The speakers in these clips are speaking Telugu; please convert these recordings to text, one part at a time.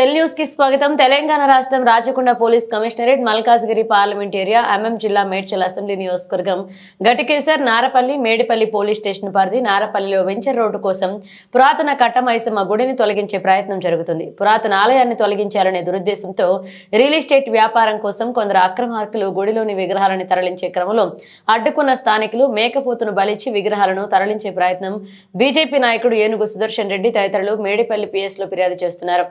తెల్ న్యూస్కి స్వాగతం. తెలంగాణ రాష్ట్రం Rachakonda police commissionerate Malkajgiri parliament area MM జిల్లా మేడ్చల్ అసెంబ్లీ నియోజకవర్గం. గటికేసర్ నారపల్లి మేడిపల్లి పోలీస్ స్టేషన్ పరిధి నారపల్లిలో వెంచర్ రోడ్డు కోసం పురాతన కట్టమైసమ్మ గుడిని తొలగించే ప్రయత్నం జరుగుతుంది. పురాతన ఆలయాన్ని తొలగించాలనే దురుద్దేశంతో రియల్ ఎస్టేట్ వ్యాపారం కోసం కొందరు అక్రమార్కులు గుడిలోని విగ్రహాలను తరలించే క్రమంలో అడ్డుకున్న స్థానికులు మేకపోతును బలిచ్చి విగ్రహాలను తరలించే ప్రయత్నం బీజేపీ నాయకుడు ఏనుగు సుదర్శన్ రెడ్డి తదితరులు మేడిపల్లి పిఎస్లో ఫిర్యాదు చేస్తున్నారు.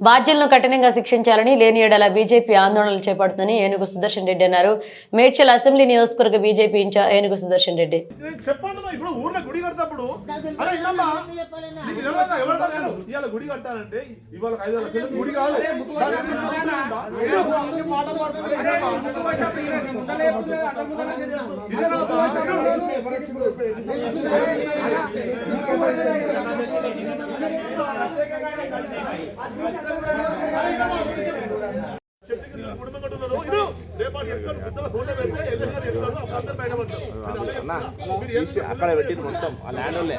బాధ్యులను కఠినంగా శిక్షించాలని లేని ఎడల బీజేపీ ఆందోళనలు చేపడుతుందని ఏనుగు సుదర్శన్ రెడ్డి అన్నారు మేడ్చల్ అసెంబ్లీ నియోజకవర్గ బీజేపీ ఇన్ఛార్జ్ ఏనుగు సుదర్శన్ రెడ్డి గుడి అక్కడ పెట్టింది మొత్తం ఆ ల్యాండ్ వాళ్ళే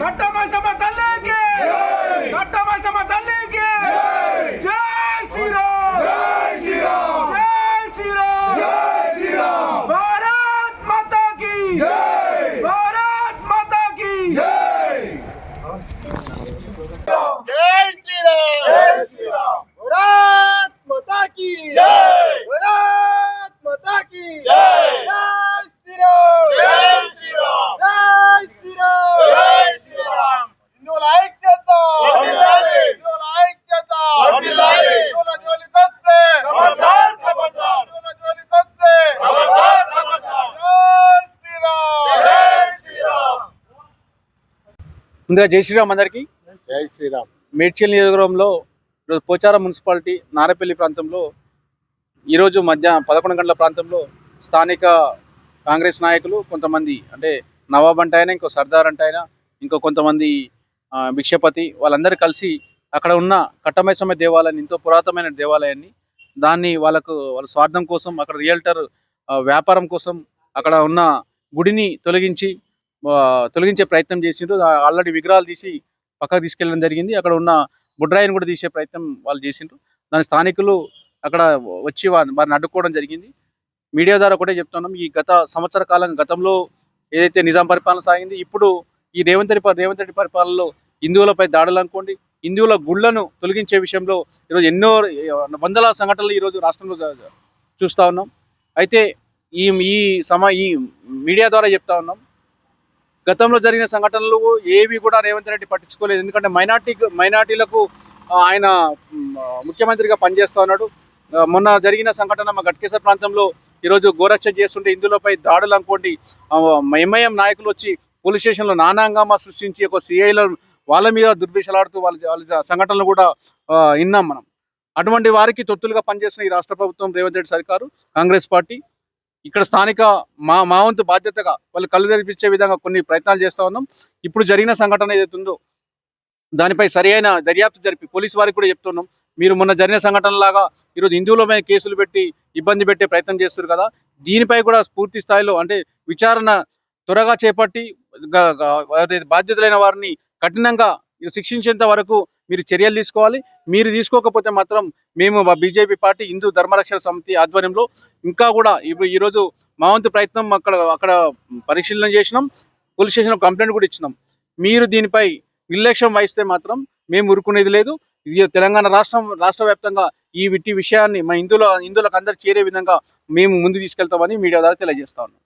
కట్టమైసమ్మ తల్లికి కట్టమైసమ్మ తల్లికి జై శ్రీరామ్ జై శ్రీరామ్ జై శ్రీరామ్ జై శ్రీరామ్ భారత్ మాతా కీ జై భారత్ మాతా కీ జై జై శ్రీరామ్ జై శ్రీరామ్ భారత్ మాతా కీ జై భారత్ మాతా కీ జై జై శ్రీరామ్ జై శ్రీరామ్ జై శ్రీరామ్ జై శ్రీరామ్ హిందువుల ఐక్యత వర్ధిల్లాలి హిందువుల ఐక్యత వర్ధిల్లాలి హిందువుల జోలికొస్తే ఖబర్దార్ ఖబర్దార్ హిందువుల జోలికొస్తే ఖబర్దార్ ఖబర్దార్ జై శ్రీరామ్ జై శ్రీరామ్ ముందుగా జై శ్రీరామ్ అందరికీ. జై శ్రీరామ్. మేడ్చల్ నియోజకవర్గంలో ఈరోజు పోచారం మున్సిపాలిటీ నారపల్లి ప్రాంతంలో ఈరోజు మధ్య పదకొండు గంటల ప్రాంతంలో స్థానిక కాంగ్రెస్ నాయకులు కొంతమంది అంటే నవాబ్ అంటే ఆయన ఇంకో సర్దార్ అంటే ఆయన ఇంకో కొంతమంది భిక్షపతి వాళ్ళందరూ కలిసి అక్కడ ఉన్న కట్టమైసమ్మ దేవాలయాన్ని ఎంతో పురాతనమైన దేవాలయాన్ని దాన్ని వాళ్ళకు వాళ్ళ స్వార్థం కోసం అక్కడ రియల్టర్ వ్యాపారం కోసం అక్కడ ఉన్న గుడిని తొలగించి తొలగించే ప్రయత్నం చేసిండ్రు. ఆల్రెడీ విగ్రహాలు తీసి పక్కకు తీసుకెళ్ళడం జరిగింది. అక్కడ ఉన్న బుడ్రాయిని కూడా తీసే ప్రయత్నం వాళ్ళు చేసిండ్రు. దాని స్థానికులు అక్కడ వచ్చి వారిని వారిని అడ్డుకోవడం జరిగింది. మీడియా ద్వారా కూడా చెప్తున్నాం ఈ గత సంవత్సర కాలం గతంలో ఏదైతే నిజాం పరిపాలన సాగింది ఇప్పుడు ఈ రేవంత్ రెడ్డి ప- రేవంత్ రెడ్డి పరిపాలనలో హిందువులపై దాడులు అనుకోండి హిందువుల గుళ్ళను తొలగించే విషయంలో ఈరోజు ఎన్నో వందల సంఘటనలు ఈరోజు రాష్ట్రంలో చూస్తూ చూస్తా ఉన్నాం. అయితే ఈ ఈ సమ ఈ మీడియా ద్వారా చెప్తా ఉన్నాం గతంలో జరిగిన సంఘటనలు ఏవి కూడా రేవంత్ రెడ్డి పట్టించుకోలేదు. ఎందుకంటే మైనార్టీ మైనార్టీలకు ఆయన ముఖ్యమంత్రిగా పనిచేస్తూ ఉన్నాడు. మొన్న జరిగిన సంఘటన మా గట్కేశ్వర ప్రాంతంలో ఈరోజు గోరక్ష చేస్తుంటే ఇందులోపై దాడులు అనుకోండి ఎంఐఎం నాయకులు వచ్చి పోలీస్ స్టేషన్లో నానాంగామా సృష్టించి ఒక సిఐల వాళ్ళ మీద దుర్భిషలాడుతూ వాళ్ళ వాళ్ళ సంఘటనలు కూడా విన్నాం మనం. అటువంటి వారికి తొత్తులుగా పనిచేస్తున్న ఈ రాష్ట్ర ప్రభుత్వం రేవంత్ రెడ్డి సర్కారు కాంగ్రెస్ పార్టీ ఇక్కడ స్థానిక మా మా వంతు బాధ్యతగా వాళ్ళు కళ్ళు తెరిపించే విధంగా కొన్ని ప్రయత్నాలు చేస్తూ ఉన్నాం. ఇప్పుడు జరిగిన సంఘటన ఏదైతే ఉందో దానిపై సరైన దర్యాప్తు జరిపి పోలీసు వారికి కూడా చెప్తున్నాం. మీరు మొన్న జరిగిన సంఘటన లాగా ఈరోజు హిందువుల మీద కేసులు పెట్టి ఇబ్బంది పెట్టే ప్రయత్నం చేస్తారు కదా. దీనిపై కూడా పూర్తి స్థాయిలో అంటే విచారణ త్వరగా చేపట్టి బాధ్యతలైన వారిని కఠినంగా శిక్షించేంత వరకు మీరు చర్యలు తీసుకోవాలి. మీరు తీసుకోకపోతే మాత్రం మేము బీజేపీ పార్టీ హిందూ ధర్మరక్షణ సమితి ఆధ్వర్యంలో ఇంకా కూడా ఇప్పుడు ఈరోజు మా వంతు ప్రయత్నం అక్కడ అక్కడ పరిశీలన చేసినాం. పోలీస్ స్టేషన్లో కంప్లైంట్ కూడా ఇచ్చినాం. మీరు దీనిపై నిర్లక్ష్యం వహిస్తే మాత్రం మేము ఊరుకునేది లేదు. ఇది తెలంగాణ రాష్ట్రం రాష్ట్ర వ్యాప్తంగా ఈ విట్టి విషయాన్ని మా హిందువుల హిందువులకు అందరు చేరే విధంగా మేము ముందు తీసుకెళ్తామని మీడియా ద్వారా తెలియజేస్తా ఉన్నాం.